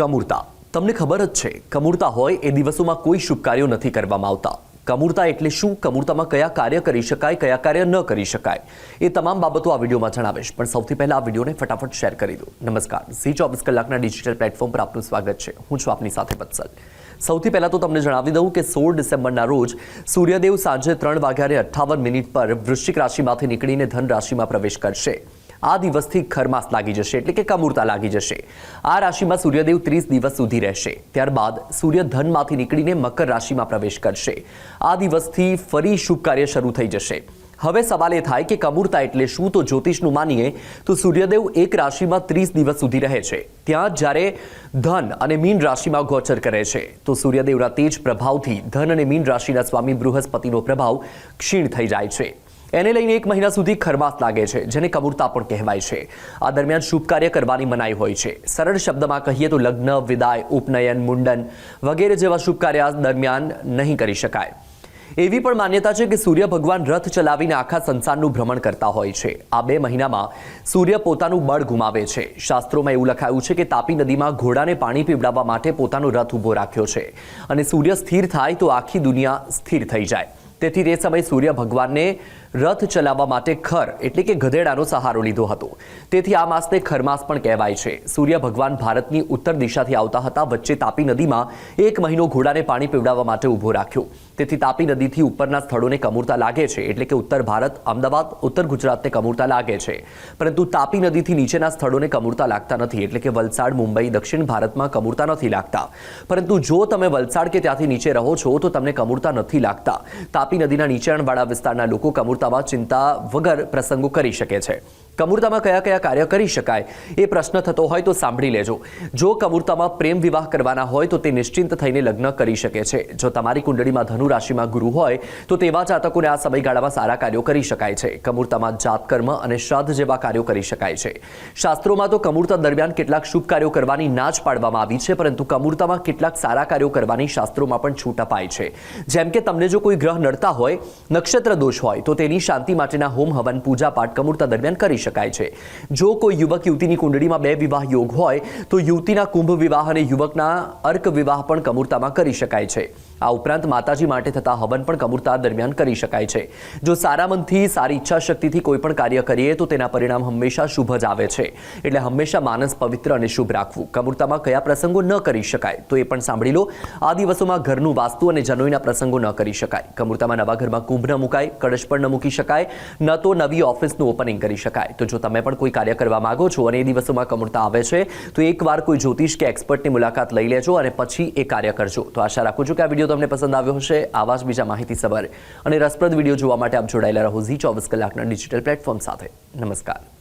કમૂરતા. તમને ખબર જ છે, કમૂરતા હોય એ દિવસોમાં કોઈ શુભ કાર્યો નથી કરવામાં આવતા. કમૂરતા એટલે શું? કમૂરતામાં કયા કાર્ય કરી શકાય, કયા કાર્ય ન કરી શકાય? એ તમામ બાબતો આ વિડીયોમાં જણાવીશ. પણ સૌથી પહેલા આ વિડીયોને ફટાફટ શેર કરી દો. નમસ્કાર. સી ચોવીસ કલાકના ડિજિટલ પ્લેટફોર્મ પર આપનું સ્વાગત છે. હું છું આપની સાથે વત્સલ સૌથી પહેલાં તો તમને જણાવી દઉં કે સોળ ડિસેમ્બરના રોજ સૂર્યદેવ સાંજે ત્રણ વાગ્યાને અઠ્ઠાવન મિનિટ પર વૃશ્ચિક રાશિમાંથી નીકળીને ધન રાશિમાં પ્રવેશ કરશે. આ દિવસથી ખરમાસ લાગી જશે, એટલે કે કમૂરતા લાગી જશે. આ રાશિમાં સૂર્યદેવ ત્રીસ દિવસ સુધી રહેશે. ત્યારબાદ સૂર્ય ધનમાંથી નીકળીને મકર રાશિમાં પ્રવેશ કરશે. આ દિવસથી ફરી શુભ કાર્ય શરૂ થઈ જશે. હવે સવાલ એ થાય કે કમૂરતા એટલે શું? તો જ્યોતિષનું માનીએ તો સૂર્યદેવ એક રાશિમાં ત્રીસ દિવસ સુધી રહે છે. ત્યાં જ્યારે ધન અને મીન રાશિમાં ગોચર કરે છે, તો સૂર્યદેવના તેજ પ્રભાવથી ધન અને મીન રાશિના સ્વામી બૃહસ્પતિનો પ્રભાવ ક્ષીણ થઈ જાય છે. એને લઈને એક મહિના સુધી ખરમાસ લાગે છે, જેને કબૂરતા પણ કહેવાય છે. આ દરમિયાન શુભ કાર્ય કરવાની મનાઈ હોય છે. સરળ શબ્દમાં કહીએ તો લગ્ન, વિદાય, ઉપનયન, મુંડન વગેરે જેવા શુભ કાર્ય દરમિયાન નહીં કરી શકાય. એવી પણ માન્યતા છે કે સૂર્ય ભગવાન રથ ચલાવીને આખા સંસારનું ભ્રમણ કરતા હોય છે. આ બે મહિનામાં સૂર્ય પોતાનું બળ ગુમાવે છે. શાસ્ત્રોમાં એવું લખાયું છે કે તાપી નદીમાં ઘોડાને પાણી પીવડાવવા માટે પોતાનો રથ ઊભો રાખ્યો છે અને સૂર્ય સ્થિર થાય તો આખી દુનિયા સ્થિર થઈ જાય. તેથી તે સમયે સૂર્ય ભગવાનને રથ ચલાવવા માટે ખર, એટલે કે ગધેડાનો સહારો લીધો હતો. તેથી આ માસને ખરમાસ પણ કહેવાય છે. સૂર્ય ભગવાન ભારતની ઉત્તર દિશાથી આવતા હતા, વચ્ચે તાપી નદીમાં એક મહિનો ઘોડાને પાણી પીવડાવવા માટે ઊભો રાખ્યો. તેથી તાપી નદીથી ઉપરના સ્થળોને કમૂરતા લાગે છે, એટલે કે ઉત્તર ભારત, અમદાવાદ, ઉત્તર ગુજરાતને કમૂરતા લાગે છે. પરંતુ તાપી નદીથી નીચેના સ્થળોને કમૂરતા લાગતા નથી, એટલે કે વલસાડ, મુંબઈ, દક્ષિણ ભારતમાં કમૂરતા નથી લાગતા. પરંતુ જો તમે વલસાડ કે ત્યાંથી નીચે રહો છો, તો તમને કમૂરતા નથી લાગતા. તાપી નદીના નીચાણવાળા વિસ્તારના લોકો કમૂરતામાં ચિંતા વગર પ્રસંગો કરી શકે છે. કમૂરતામાં કયા કયા કાર્ય કરી શકાય એ પ્રશ્ન થતો હોય તો સાંભળી લેજો. જો કમૂરતામાં પ્રેમ વિવાહ કરવાના હોય તો તે નિશ્ચિંત થઈને લગ્ન કરી શકે છે. જો તમારી કુંડળીમાં ધનુ રાશિમાં ગુરુ હોય, તો તેવા જાતકોને આ સમયગાળામાં સારા કાર્યો કરી શકાય છે. કમૂરતામાં જાતકર્મ અને શ્રાદ્ધ જેવા કાર્યો કરી શકાય છે. શાસ્ત્રોમાં તો કમૂરતા દરમિયાન કેટલાક શુભ કાર્યો કરવાની ના જ પાડવામાં આવી છે, પરંતુ કમૂરતામાં કેટલાક સારા કાર્યો કરવાની શાસ્ત્રોમાં પણ છૂટ અપાય છે. જેમ કે તમને જો કોઈ ગ્રહ નડતા હોય, નક્ષત્ર દોષ હોય, તો તેની શાંતિ માટેના હોમ હવન પૂજા પાઠ કમૂરતા દરમિયાન કરી શકાય છે. જો કોઈ યુવક યુવતીની કુંડળીમાં બે વિવાહ યોગ હોય, તો યુવતીના કુંભ વિવાહ અને યુવકના અર્ક વિવાહ પણ કમૂરતામાં કરી શકાય છે. આ ઉપરાંત માતાજી માટે થતા હવન પણ કમૂરતા દરમિયાન કરી શકાય છે. જો સારા મનથી, સારી ઈચ્છા શક્તિથી કોઈ પણ કાર્ય કરીએ, તો તેના પરિણામ હંમેશા શુભ જ આવે છે. એટલે હંમેશા માનસ પવિત્ર અને શુભ રાખવું. કમૂરતામાં કયા પ્રસંગો ન કરી શકાય, તો એ પણ સાંભળી લો. આ દિવસોમાં ઘરનું વાસ્તુ અને જનોઈના પ્રસંગો ન કરી શકાય. કમૂરતામાં નવા ઘરમાં કુંભ ન મુકાય, કળશ પણ ન મૂકી શકાય, ન તો નવી ઓફિસનું ઓપનિંગ કરી શકાય. તો જો તમે પણ કોઈ કાર્ય કરવા માંગો છો અને એ દિવસોમાં કમૂરતા આવે છે, તો એકવાર કોઈ જ્યોતિષ કે એક્સપર્ટની મુલાકાત લઈ લેજો અને પછી એ કાર્ય કરજો. તો આશા રાખું છું કે આ વીડિયો તમને પસંદ આવ્યો હશે. આવા જ બીજા માહિતી સવારે. અને રસપ્રદ વીડિયો જોવા માટે આપ જોડાયેલા રહો ઝી ચોવીસ કલાકના ડિજિટલ પ્લેટફોર્મ સાથે. નમસ્કાર.